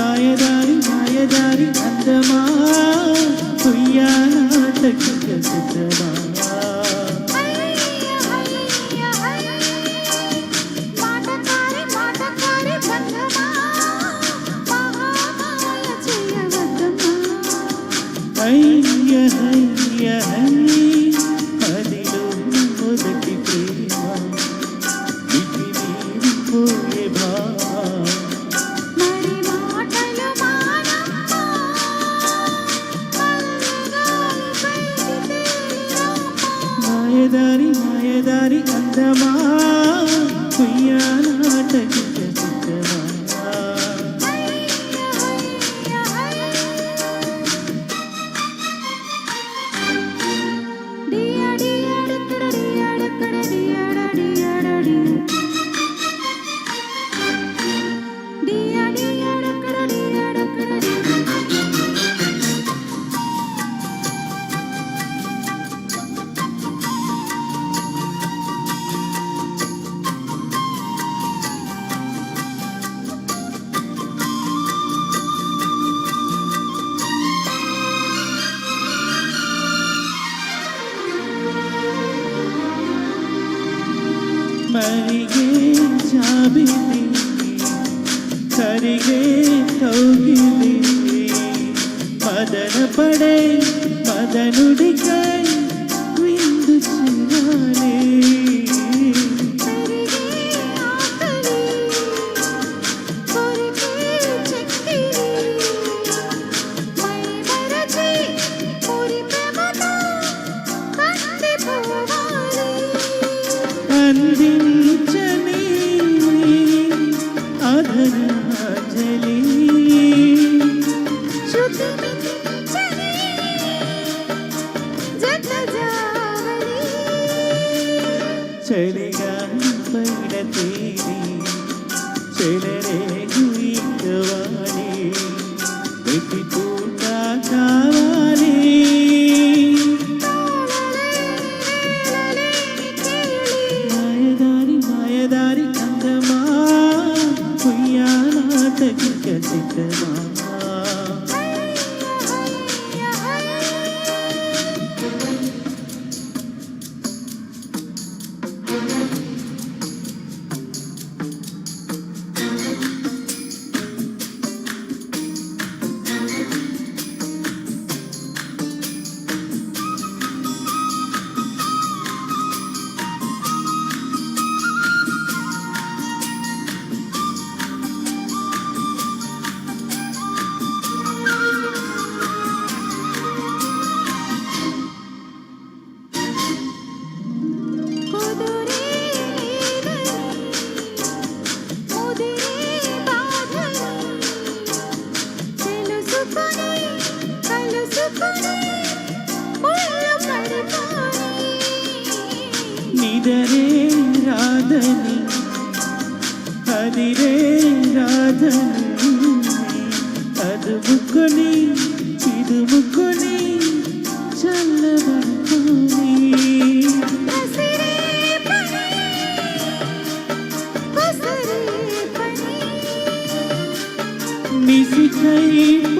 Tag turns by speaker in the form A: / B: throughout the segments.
A: మాయదారి మాయదారి అందమా ఉయ్యాలాటకిక సిద్ధమా
B: హయ్య హయ్య
A: అయ్య మొదటి ప్రేమ మాయదారి మాయదారి అందమా ఉయ్యాలాటకిక ಸರಿಗೆ ಜಾಬಿದೆ ಸರಿಗೆ ತೌಗಿದೆ ಮದನ ಪಡೆ ചലികാടത്തേരി ചിലരെ കുയിക്കുവാനേ കൂട്ടാക്കാവാനേ മായദാരി മായദാരി കണ്ടമാ കുയ്യാനാട്ട കിക്കമാ అదిరే రాదని అదుముకొని ఇదుముకొని చల్లబడుకొని నిసికై పుని నసాపని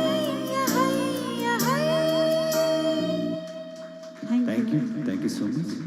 A: somos.